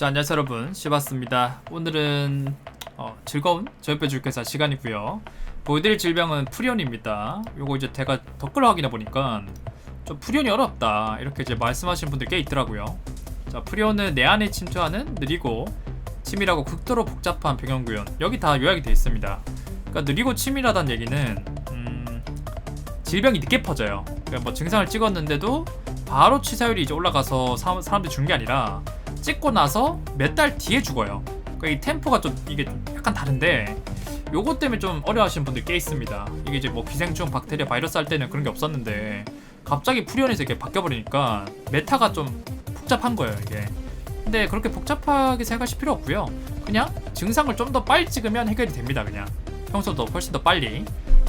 자 안녕하세요 여러분. 시바스입니다. 오늘은 어, 즐거운 저녁배 줄게사 시간이고요. 보여드릴 질병은 프리온입니다. 요거 이제 제가 댓글 확인해 보니까 좀 프리온이 어렵다. 이렇게 이제 말씀하시는 분들 꽤 있더라고요. 자 프리온은 내 안에 침투하는 느리고 치밀하고 극도로 복잡한 병영구현. 여기 다 요약이 되어 있습니다. 그러니까 느리고 치밀하다는 얘기는 음, 질병이 늦게 퍼져요. 그러니까 뭐 증상을 찍었는데도 바로 치사율이 이제 올라가서 사, 사람들이 죽는 게 아니라 찍고 나서 몇 달 뒤에 죽어요. 그러니까 이 템포가 좀 이게 약간 다른데 요것 때문에 좀 어려워하시는 분들 꽤 있습니다. 이게 이제 뭐 기생충, 박테리아, 바이러스 할 때는 그런 게 없었는데 갑자기 프리온에서 이렇게 바뀌어버리니까 메타가 좀 복잡한 거예요 이게. 근데 그렇게 복잡하게 생각하실 필요 없고요. 그냥 증상을 좀 더 빨리 찍으면 해결이 됩니다. 그냥 평소보다 훨씬 더 빨리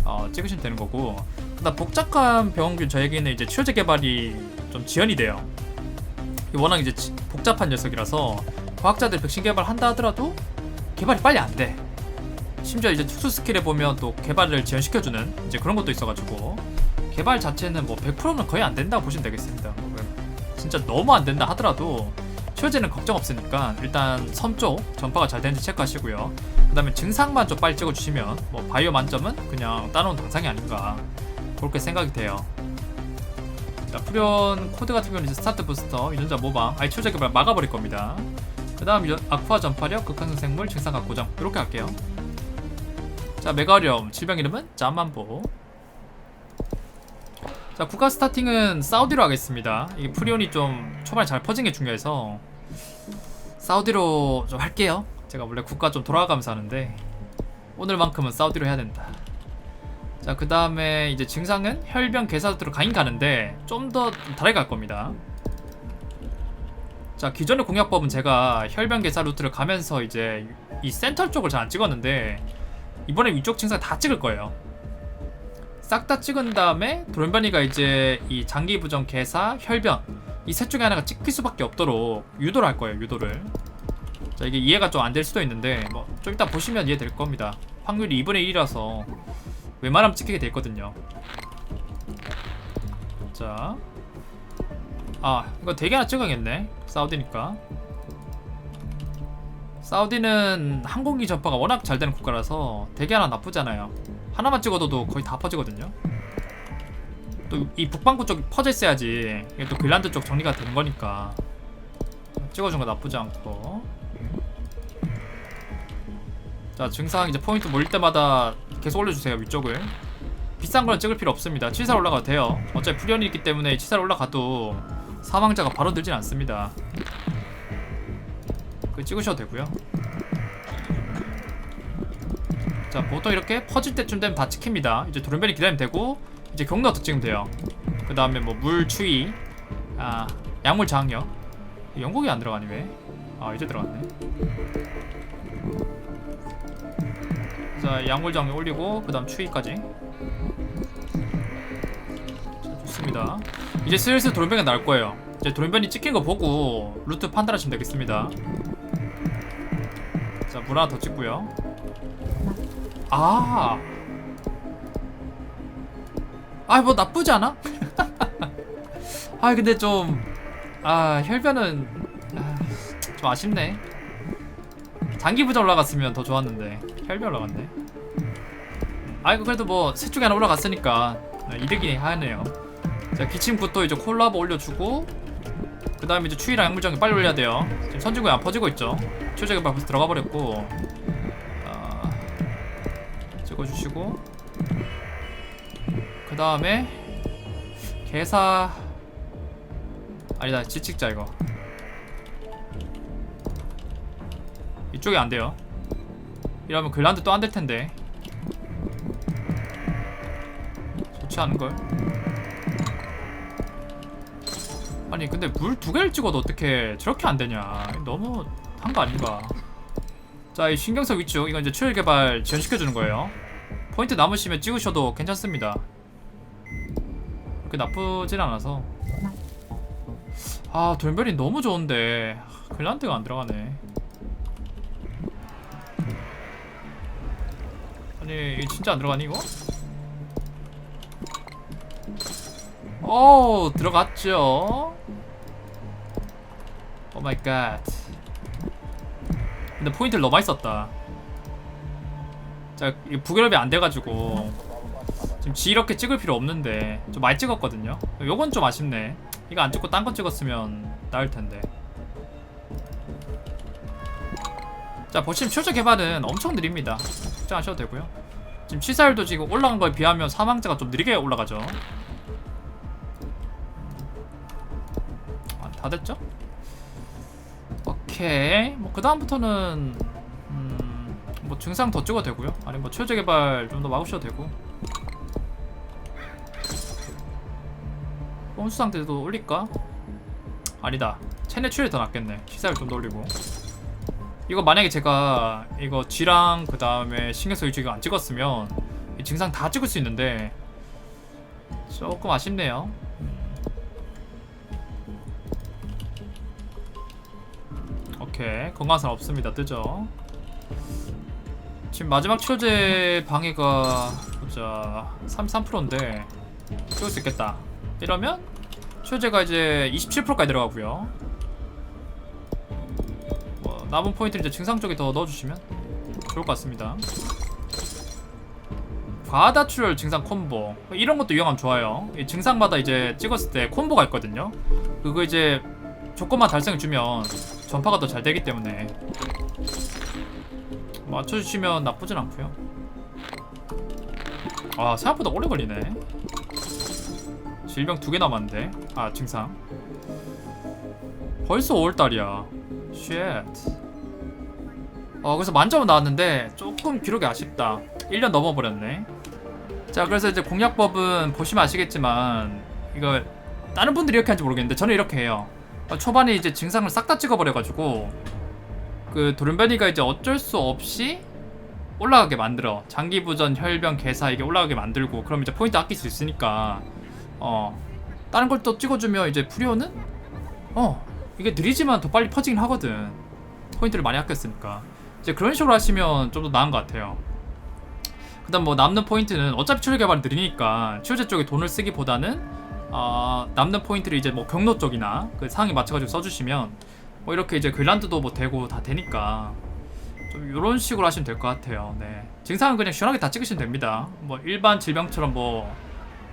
어, 찍으시면 되는 거고. 그다음 복잡한 병원균 저에게는 이제 치료제 개발이 좀 지연이 돼요. 워낙 이제 지- 복잡한 녀석이라서 과학자들이 백신 개발한다 하더라도 개발이 빨리 안 돼. 심지어 이제 특수 스킬에 보면 또 개발을 지연시켜주는 이제 그런 것도 있어가지고 개발 자체는 뭐 100%는 거의 안 된다고 보시면 되겠습니다. 뭐 진짜 너무 안 된다 하더라도 치료제는 걱정 없으니까 일단 섬 쪽 전파가 잘 되는지 체크하시고요. 그 다음에 증상만 좀 빨리 찍어주시면 뭐 바이오 만점은 그냥 따놓은 당상이 아닌가 그렇게 생각이 돼요. 자, 프리온 코드 같은 경우는 이제 스타트 부스터, 유전자 모방, 아이 치료제 개발 막아버릴 겁니다. 그 다음 아쿠아 전파력, 극한성 생물, 증상각 고정 이렇게 할게요. 자, 메가리엄, 질병 이름은 자만보. 자, 국가 스타팅은 사우디로 하겠습니다. 이게 프리온이 좀 초반에 잘 퍼진 게 중요해서 사우디로 좀 할게요. 제가 원래 국가 좀 돌아가면서 하는데 오늘만큼은 사우디로 해야 된다. 자, 그 다음에 이제 증상은 혈변 괴사도로 가긴 가는데 좀 더 다르게 갈 겁니다. 자, 기존의 공약법은 제가 혈변 괴사 루트를 가면서 이제 이 센터 쪽을 잘 안 찍었는데 이번에 위쪽 증상 다 찍을 거예요. 싹 다 찍은 다음에 돌변이가 이제 이 장기 부정 괴사 혈변 이셋 중에 하나가 찍힐 수밖에 없도록 유도를 할 거예요. 유도를. 자, 이게 이해가 좀 안 될 수도 있는데 뭐 좀 이따 보시면 이해될 겁니다. 확률이 2분의 1이라서 웬만하면 찍히게 돼 있거든요. 자, 아 이거 되게 하나 찍어야겠네. 사우디니까. 사우디는 항공기 전파가 워낙 잘 되는 국가라서 되게 하나 나쁘잖아요. 하나만 찍어도 거의 다 퍼지거든요. 또 이 북반구 쪽이 퍼져 있어야지 이게 또 글란드 쪽 정리가 되는 거니까 찍어준 거 나쁘지 않고. 자 증상 이제 포인트 몰릴 때마다 계속 올려주세요 위쪽을. 비싼 거는 찍을 필요 없습니다. 치살 올라가도 돼요. 어차피 풀연이 있기 때문에 치살 올라가도 사망자가 바로 들진 않습니다. 그 찍으셔도 되고요. 자 보통 이렇게 퍼질 때쯤 되면 다 찍힙니다. 이제 도련변이 기다리면 되고 이제 경로 더 찍으면 돼요. 그 다음에 뭐 물 추위 아 약물 장력 영국이 안 들어가니 왜? 아 이제 들어갔네 자 양골장 올리고 그 다음 추위까지. 자, 좋습니다. 이제 슬슬 돌변이 나올 거예요. 이제 돌변이 찍힌 거 보고 루트 판단하시면 되겠습니다. 자물 하나 더 찍고요. 아! 아, 뭐 나쁘지 않아? 아, 근데 좀, 아, 혈변은, 아, 좀 아쉽네. 장기 부자 올라갔으면 더 좋았는데 혈변 올라갔네. 아 이거 그래도 뭐 셋 중에 하나 올라갔으니까 네, 이득이 하네요. 자 기침부터 이제 콜라보 올려주고 그 다음에 이제 추위랑 약물장이 빨리 올려야 돼요. 지금 선진국에 안 퍼지고 있죠. 추적이 벌써 들어가 버렸고 아, 찍어주시고 그 다음에 개사 아니다 지칙자 이거 이쪽이 안 돼요. 이러면 글란드 또 안 될 텐데. 좋지 않은 걸. 아니 근데 물 두 개를 찍어도 어떻게 저렇게 안 되냐? 너무 한 거 아닌가? 자, 이 신경성 위축 이건 이제 추열 개발 지연시켜 주는 거예요. 포인트 남으시면 찍으셔도 괜찮습니다. 그렇게 나쁘진 않아서. 아, 돌별이 너무 좋은데 글란드가 안 들어가네. 아니 이게 진짜 안 들어가니 이거? 오 들어갔죠? 오 마이 갓. 근데 포인트를 너무 많이 썼다. 자 이거 부결업이 안 돼가지고 지금 지 이렇게 찍을 필요 없는데 좀 많이 찍었거든요. 요건 좀 아쉽네. 이거 안 찍고 딴 거 찍었으면 나을 텐데 자 보시면 최저 개발은 엄청 느립니다. 걱정하셔도 되고요. 지금 취사율도 지금 올라간 거에 비하면 사망자가 좀 느리게 올라가죠. 아, 다 됐죠? 오케이. 뭐 그 다음부터는 음, 뭐 증상 더 찍어도 되고요. 아니면 뭐 최저 개발 좀 더 막으셔도 되고. 꼼수 상태도 올릴까? 아니다. 체내 출혈이 더 낫겠네. 취사율 좀 더 올리고 이거 만약에 제가 이거 G랑 그 다음에 신경써 위주가안 찍었으면 이 증상 다 찍을 수 있는데 조금 아쉽네요. 오케이. 건강상 없습니다. 뜨죠? 지금 마지막 치료제 방해가 보자. 33%인데 찍을 수 있겠다. 이러면 치료제가 이제 27%까지 들어가고요. 뭐 남은 포인트를 이제 증상 쪽에 더 넣어주시면 좋을 것 같습니다. 과다출혈 증상 콤보. 이런 것도 이용하면 좋아요. 이 증상마다 이제 찍었을 때 콤보가 있거든요. 그거 이제 조건만 달성해주면 전파가 더 잘 되기 때문에 맞춰주시면 나쁘진 않고요. 아 생각보다 오래 걸리네. 질병 두 개 남았는데. 아 증상. 벌써 5월달이야. 쉣 어 그래서 만점은 나왔는데 조금 기록이 아쉽다. 1년 넘어버렸네. 자 그래서 이제 공략법은 보시면 아시겠지만 이거 다른 분들이 이렇게 하는지 모르겠는데 저는 이렇게 해요. 어, 초반에 이제 증상을 싹 다 찍어버려가지고 그 돌연변이가 이제 어쩔 수 없이 올라가게 만들어. 장기부전 혈변 개사 이게 올라가게 만들고 그럼 이제 포인트 아낄 수 있으니까. 어 다른 걸 또 찍어주면 이제 프리오는? 어 이게 느리지만 더 빨리 퍼지긴 하거든. 포인트를 많이 아꼈으니까 이제 그런 식으로 하시면 좀 더 나은 것 같아요 그다음 뭐 남는 포인트는 어차피 치료 개발이 느리니까 치료제 쪽에 돈을 쓰기보다는 어, 남는 포인트를 이제 뭐 경로 쪽이나 그 상황에 맞춰가지고 써주시면 뭐 이렇게 이제 글란드도 뭐 되고 다 되니까 좀 이런 식으로 하시면 될 것 같아요. 네 증상은 그냥 시원하게 다 찍으시면 됩니다. 뭐 일반 질병처럼 뭐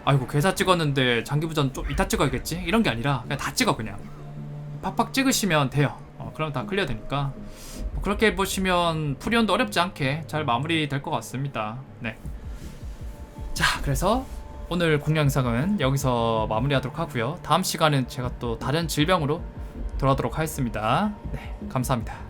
아이고 괴사 찍었는데 장기부전 좀 이따 찍어야겠지 이런 게 아니라 그냥 다 찍어 그냥 팍팍 찍으시면 돼요. 어, 그럼 다 클리어 되니까 뭐 그렇게 보시면 프리온도 어렵지 않게 잘 마무리 될 것 같습니다. 네. 자, 그래서 오늘 공략 영상은 여기서 마무리하도록 하고요. 다음 시간은 제가 또 다른 질병으로 돌아오도록 하겠습니다. 네, 감사합니다.